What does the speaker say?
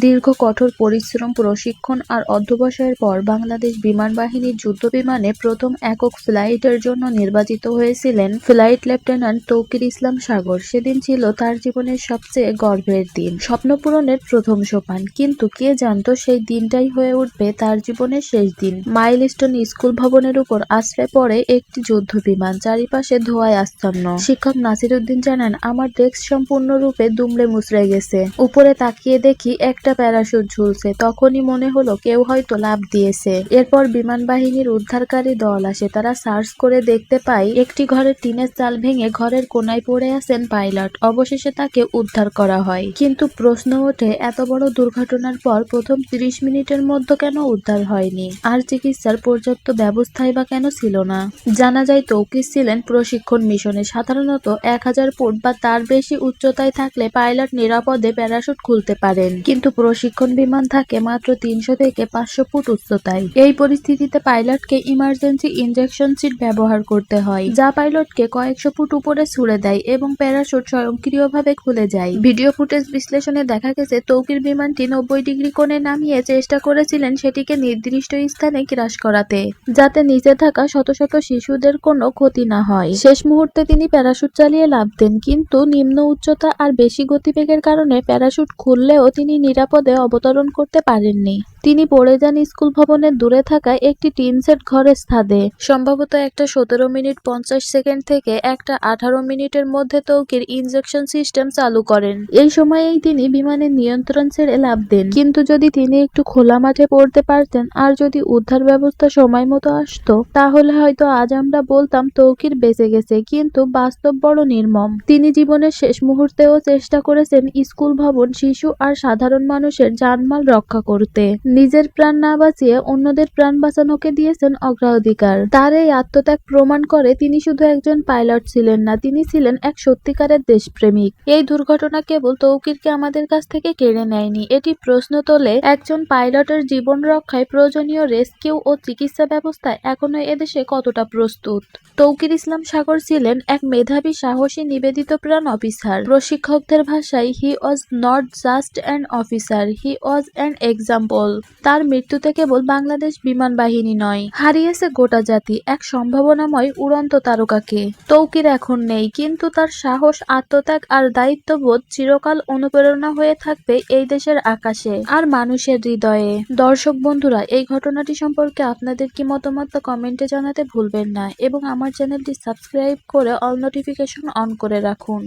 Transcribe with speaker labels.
Speaker 1: দীর্ঘ কঠোর পরিশ্রম, প্রশিক্ষণ আর অধ্যবসায়ের পর বাংলাদেশ বিমান বাহিনীর যুদ্ধবিমানে প্রথম একক ফ্লাইটের জন্য নির্বাচিত হয়েছিলেন ফ্লাইট লেফটেন্যান্ট তৌকির ইসলাম সাগর। সেদিন ছিল তার জীবনের সবচেয়ে গর্বের দিন। স্বপ্ন পূরণের প্রথম সোপান। কিন্তু কে জানতো সেই দিনটাই হয়ে উঠবে তার জীবনের শেষ দিন। মাইলস্টোন স্কুল ভবনের উপর আশ্রয় পড়ে একটি যুদ্ধ বিমান, চারিপাশে ধোঁয়ায় আচ্ছন্ন। শিক্ষক নাসির উদ্দিন জানান, আমার ডেস্ক সম্পূর্ণরূপে দুমড়ে মুচড়ে গেছে। উপরে তাকিয়ে দেখি একটা প্যারাশুট ঝুলছে, তখনই মনে হলো কেউ হয়তো লাভ দিয়েছে। এরপর বিমান বাহিনীর উদ্ধারকারী দল আসে। তারা সার্চ করে দেখতে পায়, একটি ঘরের টিনের চাল ভেঙে ঘরের কোনায় পড়ে আছেন পাইলট। অবশেষে তাকে উদ্ধার করা হয়। কিন্তু প্রশ্ন ওঠে, এত বড় দুর্ঘটনার পর প্রথম তিরিশ মিনিটের মধ্যে কেন উদ্ধার হয়নি? আর চিকিৎসার পর্যাপ্ত ব্যবস্থাই বা কেন ছিল না? জানা যায় তৌকিস ছিলেন প্রশিক্ষণ মিশনে। সাধারণত এক হাজার ফুট বা তার বেশি উচ্চতায় থাকলে পাইলট নিরাপদে প্যারাশুট খুলতে পারেন। কিন্তু প্রশিক্ষণ বিমান থাকে মাত্র তিনশো থেকে পাঁচশো ফুট উচ্চতায়। এই পরিস্থিতিতে পাইলটকে ইমার্জেন্সি ইনজেকশন সিট ব্যবহার করতে হয়, যা পাইলটকে কয়েকশো ফুট উপরে ছুড়ে দেয় এবং প্যারাশুট স্বয়ংক্রিয়ভাবে খুলে যায়। ভিডিও ফুটেজ বিশ্লেষণে দেখা গেছে, তৌকির বিমানটি নব্বই ডিগ্রি কোণে নামিয়ে চেষ্টা করেছিলেন সেটিকে নির্দিষ্ট স্থানে ক্রাশ করাতে, যাতে নিচে থাকা শত শত শিশুদের কোনো ক্ষতি না হয়। শেষ মুহূর্তে তিনি প্যারাশুট চালিয়ে লাভ দেন, কিন্তু নিম্ন উচ্চতা আর বেশি গতিবেগের কারণে প্যারাশুট খুললেও তিনি নিরাপদে অবতরণ করতে পারেননি। তিনি পড়ে যান স্কুল ভবনের দূরে থাকা একটি টিন সেট ঘরের ছাদে। সম্ভবত একটা সতেরো মিনিট পঞ্চাশ সেকেন্ড থেকে একটা আঠারো মিনিটের মধ্যে তৌকির ইনজেকশন সিস্টেম চালু করেন। এই সময়েই তিনি বিমানের নিয়ন্ত্রণ ছেড়ে লাভ দেন। কিন্তু যদি তিনি একটু খোলা মাঠে পড়তে পারতেন আর যদি উদ্ধার ব্যবস্থা সময় মতো আসতো তাহলে হয়তো আজ আমরা বলতাম তৌকির বেঁচে গেছে কিন্তু বাস্তব বড় নির্মম। তিনি জীবনের শেষ মুহূর্তেও চেষ্টা করেছেন স্কুল ভবন শিশু আর সাধারণ মানুষের জানমাল রক্ষা করতে। নিজের প্রাণ না বাঁচিয়ে অন্যদের প্রাণ বাঁচানোকে দিয়েছেন অগ্রাধিকার। তার এই আত্মত্যাগ প্রমাণ করে তিনি শুধু একজন পাইলট ছিলেন না, তিনি ছিলেন এক সত্যিকারের দেশপ্রেমিক। এই দুর্ঘটনা কেবল তৌকিরকে আমাদের কাছ থেকে কেড়ে নেয়নি, এটি প্রশ্ন তোলে একজন পাইলটের জীবন রক্ষায় প্রয়োজনীয় রেস্কিউ ও চিকিৎসা ব্যবস্থা এখনও এদেশে কতটা প্রস্তুত? তৌকির ইসলাম সাগর ছিলেন এক মেধাবী, সাহসী, নিবেদিত প্রাণ অফিসার। প্রশিক্ষকদের ভাষায় he was not just an officer he was an example তার মৃত্যুতে কেবল বাংলাদেশ বিমান বাহিনী নয়, হারিয়েছে গোটা জাতি এক সম্ভাবনাময় উড়ন্ত তারকাকে। তৌকির এখন নেই, কিন্তু তার সাহস, আত্মত্যাগ আর দায়িত্ববোধ চিরকাল অনুপ্রেরণা হয়ে থাকবে এই দেশের আকাশে আর মানুষের হৃদয়ে। দর্শক বন্ধুরা, এই ঘটনাটি সম্পর্কে আপনাদের কি মতামত কমেন্টে জানাতে ভুলবেন না এবং আমার চ্যানেলটি সাবস্ক্রাইব করে অল নোটিফিকেশন অন করে রাখুন।